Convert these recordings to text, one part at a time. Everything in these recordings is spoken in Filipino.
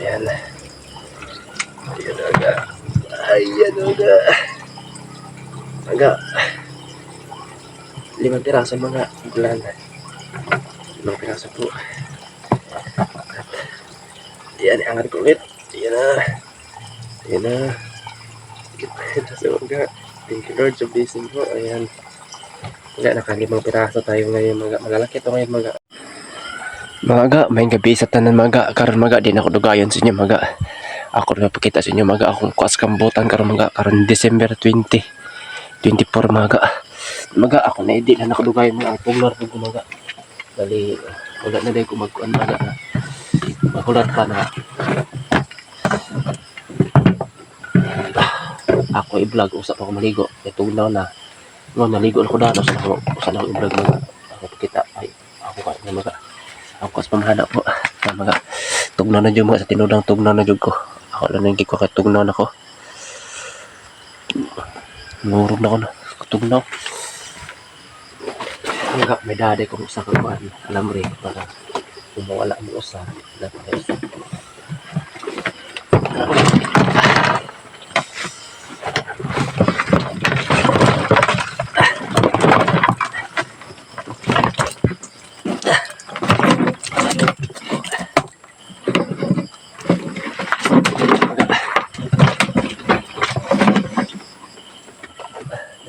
Ayan. Ayan aga. Ayan aga. Aga. Limang piraso mga bulan. Limang piraso po. Ayan, angat ko ulit. Ayan na. Ayan na. Ayan na sa mga. Thank you Lord sa po. Ayan. Nga, nakalimang piraso tayo ngayon mga. Malalaki ito ngayon mga. Mga may gabi sa tanan mga. Karon mga, di na ako dugayon sa inyo mga. Ako rin mapakita sa inyo mga. Akong kuas kambutan karon mga. Karon December 20. 24 mga. Mga ako na hindi na nakadugayon mga. Ang puglar po mga. Bali, wala na dahil ko magkuhan mga na. Magulat pa na. Ako i-vlog, usap ako maligo. Ito na na. No, naligo na. Tapos ako, usan ako i-vlog mga. Ako pakita. Ay, ako ka na mga. Ako pamahana po. Na mga. Tugnaw na dyan mga sa tinudang tugnaw na dyan ko. Ako lang nang ko kay tugnaw na ko. Nurog na ko na. Tugnaw. Mga may dade kung usa ka kuan. Alam rin para kung mawala mo usa. Usa.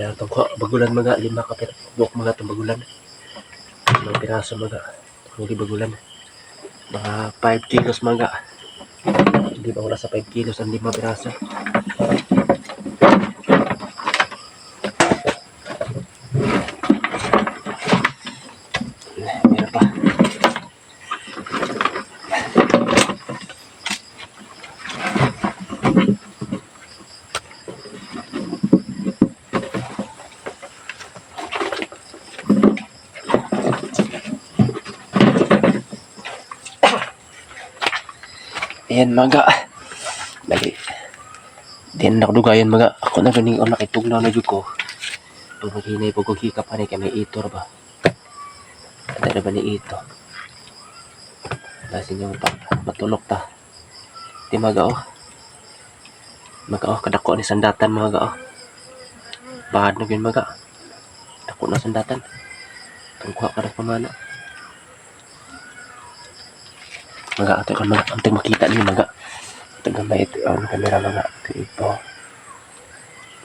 Yan itong ko, bagulan mga lima ka pira. Buok mga itong bagulan. Mga piraso mga. Hindi bagulan. Mga 5 kilos mga. Hindi ba wala sa 5 kilos ang lima piraso. Meron pa. Ayan mga. Dali. Din na dugayan mga. Ako na ganing ang nakitugnaw na jud ko. Pag maghinay po kong hikap pa kay may itor ba. Ada na ba ni ito? Lasin yung pa. Matulog ta. Di mga oh. Mga oh. Kadako ni sandatan mga oh. Bahad na yun mga. Dako na sandatan. Tungkuha ka na pamana. Mga ato kan mga antay makita niyo mga. Ito gamay ito ang kamera mga. Ito ito.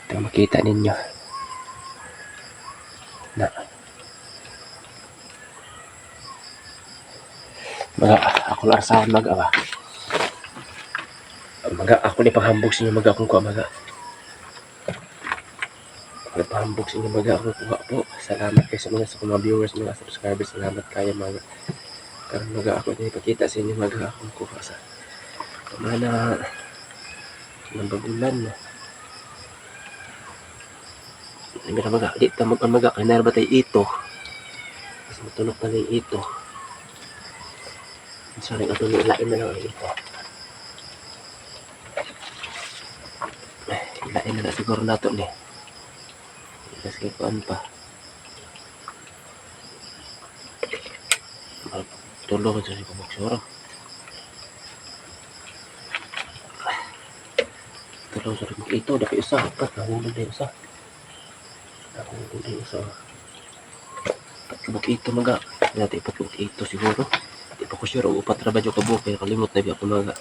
Ito makita ninyo. Na. Mga ako lang asahan mga ba. Mga ako ni panghambog sa inyo mga akong kuha mga. Ako ni panghambog sa inyo mga akong kuha po. Salamat kayo sa mga sa mga viewers, mga subscribers. Salamat kayo mga. Karon mga ako din ipakita sa inyo mga akong kuha sa pamana ng bagulan. Mira mga, di ta mag mga kanar ba tayo ito. Mas matulog na lang ito. Sorry, ato ni ilain na lang ang ito. Ilain na lang siguro nato ni. Kasi kuan pa. Tulog sa si kumaksura. Tulog sa rin ito. Daki isa. Pat, nahulog na isa. Nahulog na isa. Patlubok ito mga. Natin patlubok ito siguro. Di pa ko sure. Upat na ba yung kabuk. Kaya kalimot na biya ko mga.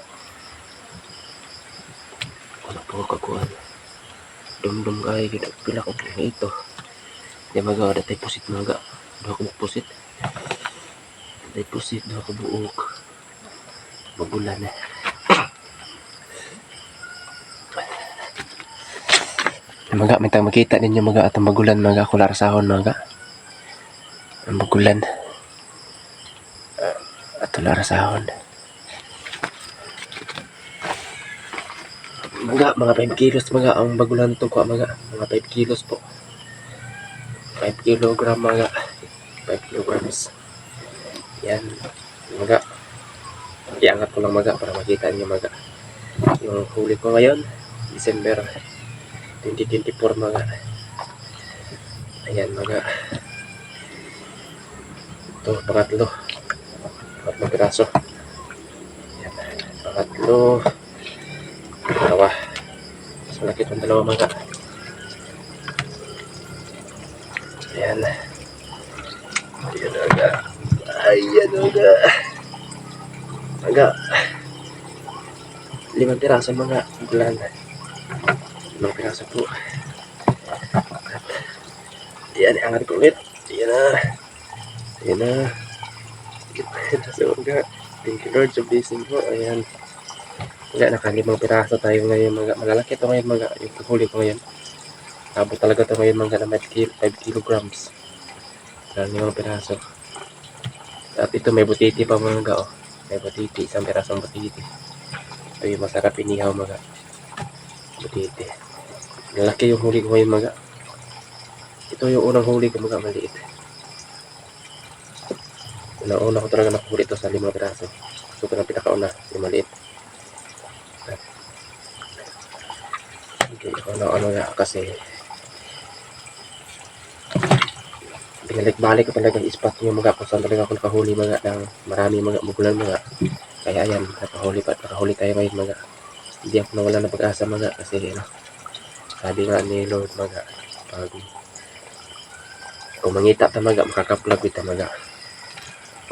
Wala pa ko kakuhan. Dumdum yun. Pila ko ito. Di mga. Datay pusit mga. Dua ko pusit. Datay pusit. Dua ko buok. Magulan na. Mga, may tang makita ninyo mga at ang magulan mga kular sahon mga. Ang magulan. At tular sahon. Mga, mga 5 kilos mga ang bagulan to ko mga. Mga 5 kilos po. 5 kilogram mga. 5 kilograms. Yan. Mga. Iangat ko lang mga para makita niyo mga. Yung huli ko ngayon. December 2024 mga ayan mga ito pangatlo pangatlong piraso ayan Pangatlo. Dalawa. Mas malaki itong dalawa mga. Ayan. Ayan aga. Aga. Aga. Limang piraso mga bulan. Limang piraso po. At, ayan, angat ko ulit. Ayan na. Ayan na. Sa mga. Thank you Lord sa blessing po. Ayan. Wala, nakalimang piraso tayo ngayon mga. Malalaki ito ngayon mga. Yung huli ko ngayon. Abot talaga ito ngayon mga na 5 kil- 5 kilograms. Limang piraso. At ito may butiti pa mga oh. May butiti. Isang pirasong butiti. Ito yung masarap inihaw mga. Butiti. Lalaki yung huli ko ngayon mga. Ito yung unang huli ko mga maliit. Una-una ko talaga nakahuli ito sa limang piraso. So, ito na pinakauna, yung maliit. Okay, ano-ano nga kasi binalik-balik ko talaga spot yung mga kung saan talaga ako nakahuli mga ng marami mga mugulan mga kaya ayan nakahuli pa nakahuli tayo ngayon mga. Hindi ako nawala ng pag-asa mga kasi ano sabi nga ni Lord mga pag kung mangita ta mga makakaplag kita mga.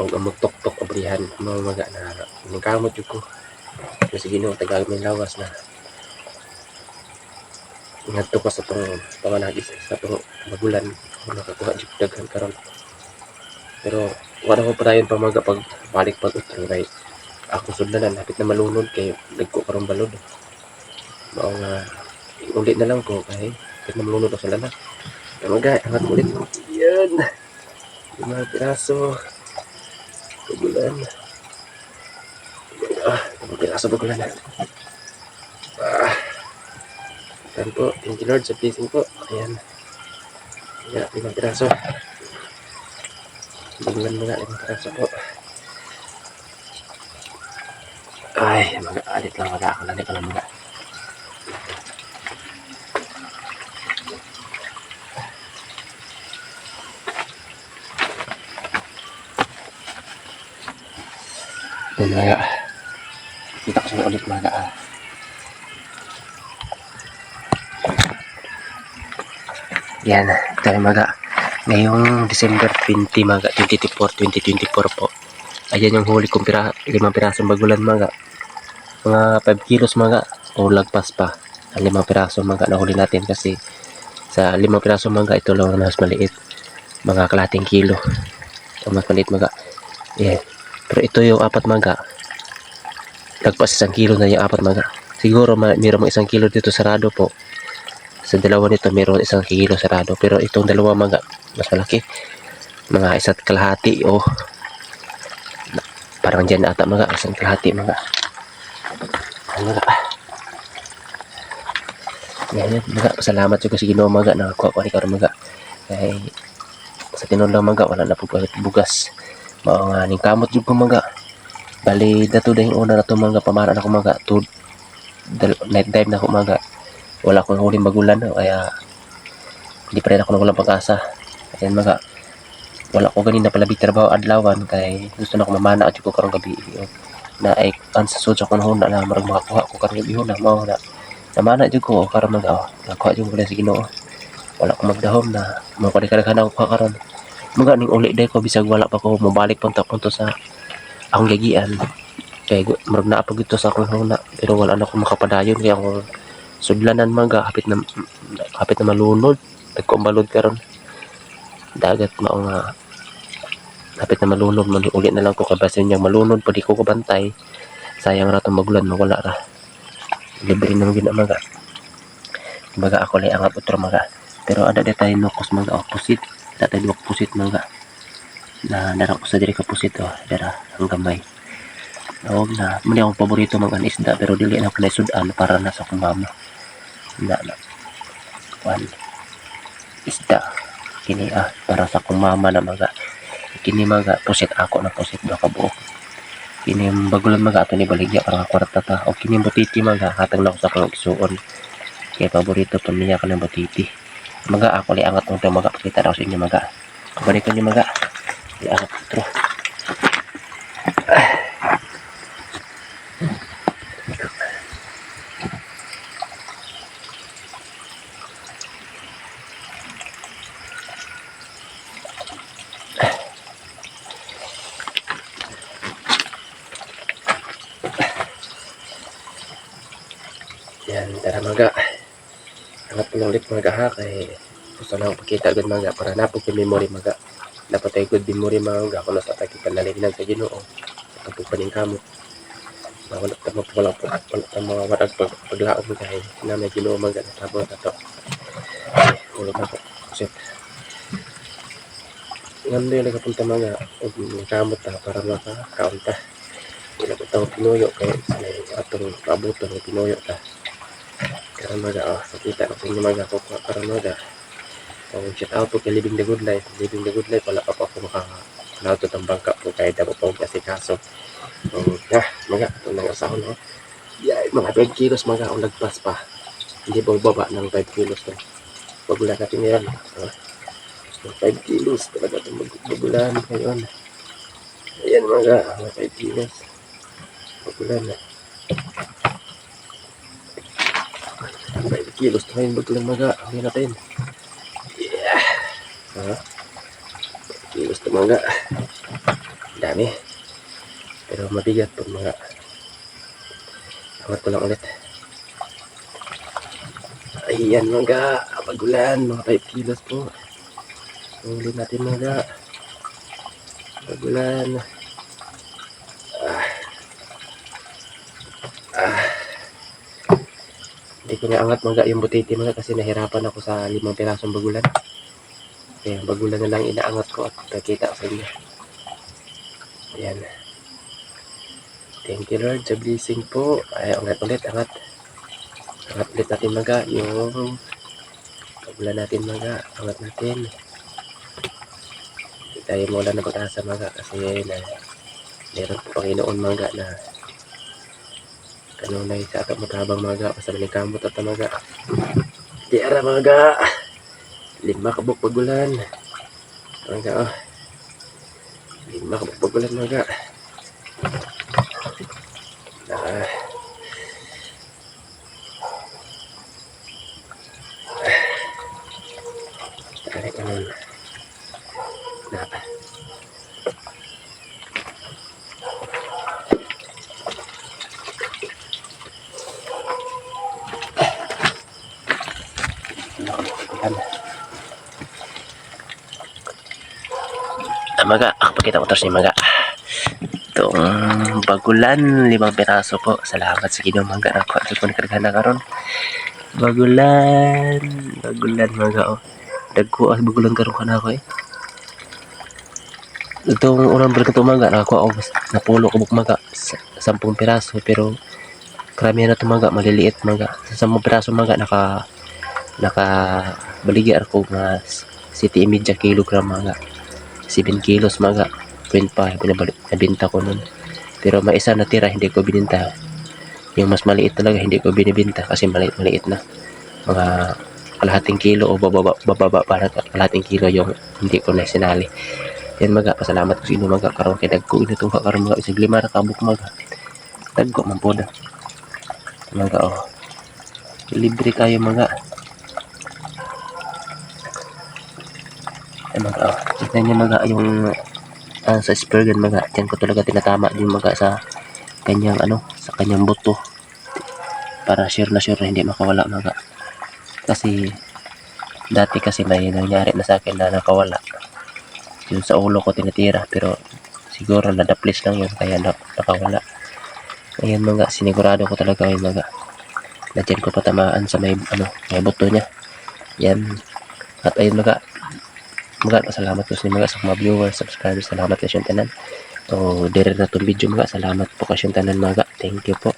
O magtok-tok abrihan mga mga na nagkamot yun ko. Kasi ginoo tagal may lawas na. Ngadto ko sa tong panganagis sa tong magulan nakakuha jud daghan karon pero wala ko pa dayon pa mga pag balik pag utro kay ako sudlanan hapit na malunod kay nagko karon balod. Mao nga ulit na lang ko kay hapit na malunod ako sa lana pero mga angat ulit. Yan! Lima piraso. Pagulan ah lima piraso pagulan ah. Ayan po, thank you Lord sa blessing po. Ayan. Ayan, limang piraso. Biglan mo nga, limang piraso po. Ay, mga alit lang mga ako. Lali ko lang mga. Ayan mga. Kita ko sa ulit mga. Ah. Yan, tayo maga. Ngayong December 20 maga, 2024, 2024 po. Ayan yung huli kong pira, limang pirasong bagulan maga. Mga 5 kilos maga, o lagpas pa. Ang limang piraso maga na huli natin kasi sa limang piraso maga, ito lang ang mas maliit. Mga kalating kilo. Ito mas maliit maga. Yan. Pero ito yung apat maga. Lagpas isang kilo na yung apat maga. Siguro ma- mayroon isang kilo dito sarado po sa dalawa nito meron isang kilo sarado. Pero itong dalawa mga mas malaki mga isa't kalahati o na- parang dyan ata mga isang kalahati mga mga yan yan mga pasalamat juga sa ginoo mga nakakuha ko ni karon mga. Kay sa tinon lang mga wala na po bugas. Mao nga ning kamot jud ko mga. Bali dato dahil una na to mga pamara na ko mga. To night dive na ko mga wala akong huling magulan no? kaya hindi pa rin ako nagulang pag-asa ayan mga wala ko ganina pala big trabaho adlawan kay gusto na ko mamana at ko karong gabi yun. na ay ang sa ko na na marag makakuha ko karong gabi na mao na namana jud ko karong mga oh, nakuha jud ko na sa Ginoo wala ko magdahom na ko kadaghan ako karon mga ning uli day ko bisag wala pa ko mobalik punta punto sa akong gagian kay marag naa pa gito sa akong huna pero wala na ko makapadayon kaya akong sudlanan mga hapit na hapit na malunod. Nagkumbalod karon. Dagat mao nga hapit na malunod. Man uli na lang ko kabasin niya. Malunod pwede ko kabantay. Sayang ra tong magulan mawala ra. Libre naman gina mga baga ako lay angat utro mga pero ada di tayo nukos mga opposite ada tayo opposite mga na dara ko sa diri ka pusit oh dara ang gamay. Huwag na, muli akong paborito mga isda pero dili na ako na sudan para nasa akong mama na na one isda kini ah para sa akong mama na mga kini mga pusit ako na pusit do kabuok kini bagulan mga ato ni baligya para kwarta ta. O kini butiti mga hatag na ako sa isuon kaya paborito pa niya ka ng butiti mga ako li angat ng mga pakita daw sa inyo mga kabalikan niyo mga li angat utro Yan, ulit mga ha. Kay gusto na pakita agad mga para napog yung memory mga. Dapat ay good memory mga kung nasa taki panaliginan sa ginoo. Sa pagpupaning kamo. Mawala ta wala po wala ta mga warag pag paglaom kay na may ginoo mga natabo na to. Ulo na po. Shit. Ngam na yung nagapunta mga kamot ta para makakaon ta. Wala ko tao pinuyo kay atong pabuton ng pinuyo ta. Karon mga oh, sakita ko sa inyo mga ko karon mga So, shout out po kay Living the Good Life. Living the Good Life, wala pa po ako maka-nauto ng bangka po kahit dapat po kasi kaso. So, yeah, mga, ito nang asaho no. Yeah, mga 5 kilos mga ang lagpas pa. Hindi po baba ng 5 kilos to. Bagulan natin yan. Uh, 5 kilos talaga itong bagulan ngayon. Ayan mga, mga 5 kilos. Bagulan na. 5 kilos to ngayon bagulan mga. Ayan natin. Yeah. Ha? Kilos to mga. Dami. Pero mabigat po mga. Angat ko lang ulit. Ayan mga. Bagulan. Mga 5 kilos po. Uli natin mga. Bagulan. Ah. Ah. Hindi ko naangat mga yung butiti mga kasi nahirapan ako sa limang pirasong bagulan. Kaya bagulan na lang inaangat ko at nakita ko sa inyo. Ayan. Thank you Lord sa blessing po. Ay, angat ulit, angat. Angat ulit natin mga yung bagulan natin mga. Angat natin. Hindi tayo mula na pag-asa mga kasi na meron po Panginoon mga na kanunay sa ato matabang mga basta manikamot at mga di ara mga lima kabuk pagulan mga oh. Lima kabuk pagulan mga ah tarik kanon na Yan. Ah, maga, ako pakita ko ito maga. Itong bagulan, limang piraso po. Salamat sa ginong maga. Ako, ito ko nakargahan na karon. Bagulan, bagulan maga oh. Dagko, ah, bagulan karon ka na ako eh. Itong unang break ito maga, nakakuha ako napulo ko maga. sa- Sampung piraso, pero karamihan na ito maga, maliliit maga. Sa sampung piraso maga, naka naka baligya ako nga city media kilogram mga 7 kilos mga 0.5 binabalik nabinta ko nun. Pero may isa natira hindi ko bininta. Yung mas maliit talaga hindi ko binibinta kasi maliit maliit na. Mga kalahating kilo o bababa, bababa para kalahating kilo yung hindi ko na sinali. Yan maga pasalamat ko sa inyo maga karon kay dagko ino itong karon mga isang lima na kabuk maga dagko man po na maga oh. Libre kayo mga ay mga oh, tignan niyo mga yung ah, sa spurgan mga diyan ko talaga tinatama yung mga sa kanyang ano sa kanyang buto. Para sure na sure na hindi makawala mga kasi dati kasi may nangyari na sa akin na nakawala. Yun sa ulo ko tinitira pero siguro nadaplis lang yun kaya na, nakawala. Ayun mga sinigurado ko talaga yung mga na dyan ko patamaan sa may ano may buto niya. Yan. At ayun mga mga salamat po sa mga sa mga viewers, subscribers, salamat kayo tanan. So, dire na itong video mga, salamat po kayo tanan mga. Thank you po.